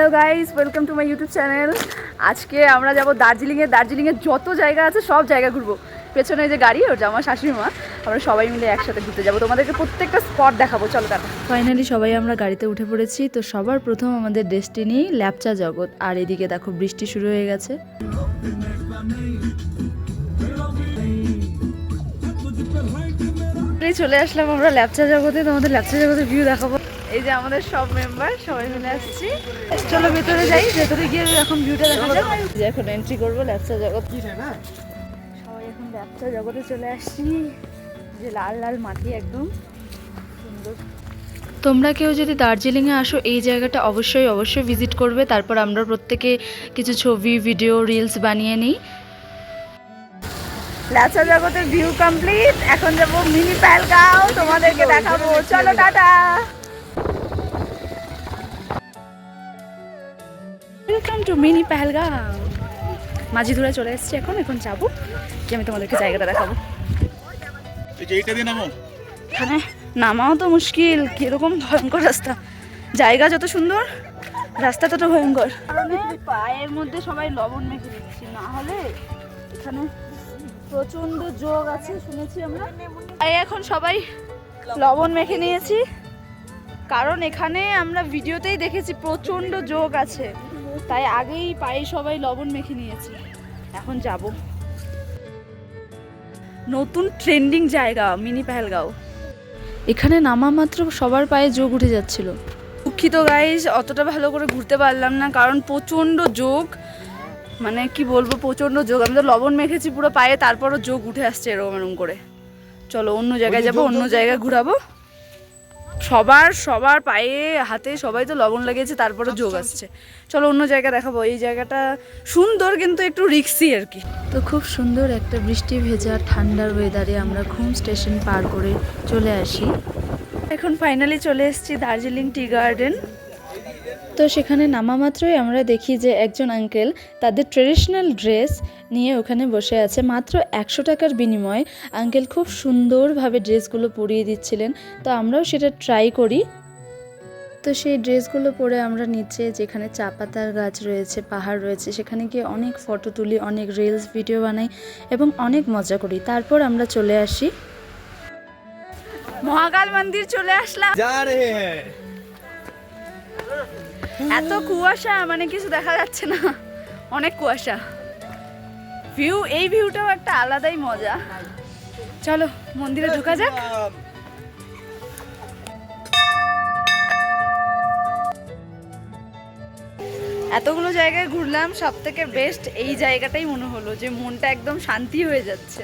Hello guys welcome to my YouTube channel আজকে আমরা যাব দার্জিলিংয়ে। দার্জিলিংয়ে যত জায়গা আছে সব জায়গা ঘুরবো। পেছনে যে গাড়ি ওর আমার শাশুড়ি মা আমরা সবাই মিলে একসাথে ঘুরতে যাব। তোমাদেরকে প্রত্যেকটা স্পট দেখাবো চলো দাদা ফাইনালি সবাই আমরা গাড়িতে উঠে পড়েছি তো সবার প্রথম আমাদের ডেস্টিনি ল্যাপচা জগৎ। আর এদিকে দেখো বৃষ্টি শুরু হয়ে গেছে। চলে আসলাম আমরা ল্যাপচা জগতে। তোমাদের ল্যাপচা জগতের ভিউ দেখাবো। এই যে আমাদের সব মেম্বার সবাই মিলে আসছি। চলো ভেতরে যাই ভেতরে গিয়ে এখন ভিউটা দেখা যাক যে এখন এন্ট্রি করব ল্যাপচা জগৎ। সবাই এখন ল্যাপচা জগতে চলে আসছি। যে লাল লাল মাটি একদম। সুন্দর। তোমরা কেউ যদি দার্জিলিংয়ে আসো এই জায়গাটা অবশ্যই অবশ্যই ভিজিট করবে। তারপর আমরা প্রত্যেকে কিছু ছবি ভিডিও রিলস বানিয়ে নিই। লাচা জগতের ভিউ কমপ্লিট এখন যাব মিনি প্যালগাঁও। তোমাদেরকে দেখাবো। চলো tata. Welcome to mini Pahalgaon মাঝি ধরে চলে এসেছি এখন এখন যাব। যে আমি তোমাদেরকে জায়গাটা দেখাবো। এখানে নামাও তো মুশকিল কীরকম ভয়ঙ্কর রাস্তা। জায়গা যত সুন্দর রাস্তা তত ভয়ঙ্কর। কারণে পায়ের মধ্যে সবাই লবণ মেখে দিচ্ছি না হলে এখানে প্রচণ্ড যোগ আছে শুনেছি আমরা। তাই এখন সবাই লবণ মেখে নিয়েছি। কারণ এখানে আমরা ভিডিওতেই দেখেছি প্রচণ্ড যোগ আছে। তাই আগেই পায়ে সবাই লবণ মেখে নিয়েছি। এখন যাব। নতুন ট্রেন্ডিং জায়গা মিনি পেহেলগাঁও। এখানে নামা মাত্র সবার পায়ে যোগ উঠে যাচ্ছিল। দুঃখিত গাইজ অতটা ভালো করে ঘুরতে পারলাম না কারণ প্রচণ্ড যোগ মানে কি বলব প্রচণ্ড যোগ। আমি তো লবণ মেখেছি পুরো পায়ে তারপরও যোগ উঠে আসছে এরকম এরকম করে। চলো অন্য জায়গায় যাব অন্য জায়গায় ঘুরাবো। সবার সবার পায়ে হাতে সবাই তো লবণ লাগিয়েছে তারপরে যোগ আসছে। চলো অন্য জায়গা দেখাবো। এই জায়গাটা সুন্দর কিন্তু একটু রিক্সি আর কি। তো খুব সুন্দর একটা বৃষ্টি ভেজা ঠান্ডার ওয়েদারে আমরা ঘুম স্টেশন পার করে চলে আসি। এখন ফাইনালি চলে এসেছি দার্জিলিং টি গার্ডেন তো সেখানে নামা মাত্রই আমরা দেখি যে একজন আঙ্কেল তাদের ট্রেডিশনাল ড্রেস নিয়ে ওখানে বসে আছে। মাত্র একশো টাকার বিনিময়ে আঙ্কেল খুব সুন্দরভাবে ড্রেসগুলো পরিয়ে দিচ্ছিলেন। তো আমরাও সেটা ট্রাই করি। তো সেই ড্রেসগুলো পরে আমরা নিচে যেখানে চা পাতার গাছ রয়েছে, পাহাড় রয়েছে, সেখানে গিয়ে অনেক ফটো তুলি, অনেক রিলস ভিডিও বানাই এবং অনেক মজা করি। তারপর আমরা চলে আসি। মহাকাল মন্দির চলে আসলাম। এত কুয়াশা মানে কিছু দেখা যাচ্ছে না। অনেক কুয়াশা। ভিউ, এই ভিউটাও একটা আলাদাই মজা। চলো, মন্দিরে ঢোকা যাক। এতগুলো জায়গায় ঘুরলাম সব থেকে বেস্ট এই জায়গাটাই মনে হলো যে মনটা একদম শান্তি হয়ে যাচ্ছে।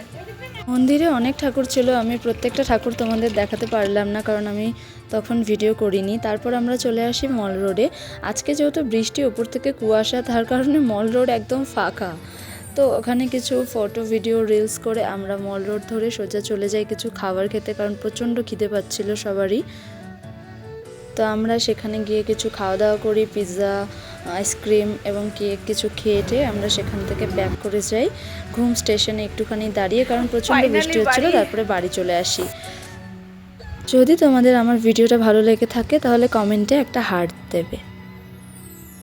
মন্দিরে অনেক ঠাকুর ছিল, আমি প্রত্যেকটা ঠাকুর তোমাদের দেখাতে পারলাম না, কারণ আমি তখন ভিডিও করিনি। তারপর আমরা চলে আসি মল রোডে। আজকে যেহেতু বৃষ্টি ওপর থেকে কুয়াশা, তার কারণে মল রোড একদম ফাঁকা। তো ওখানে কিছু ফটো, ভিডিও রিলস করে আমরা মল রোড ধরে সোজা চলে যাই কিছু খাবার খেতে, কারণ প্রচণ্ড খিদে পাচ্ছিল সবারই। তো আমরা সেখানে গিয়ে কিছু খাওয়া দাওয়া করি পিৎজা আইসক্রিম এবং কেক কিছু খেয়ে টেয়ে আমরা সেখান থেকে ব্যাক করে যাই। ঘুম স্টেশনে একটুখানি দাঁড়িয়ে কারণ প্রচণ্ড বৃষ্টি হচ্ছিল তারপরে বাড়ি চলে আসি। যদি তোমাদের আমার ভিডিওটা ভালো লেগে থাকে তাহলে কমেন্টে একটা হার্ট দেবে।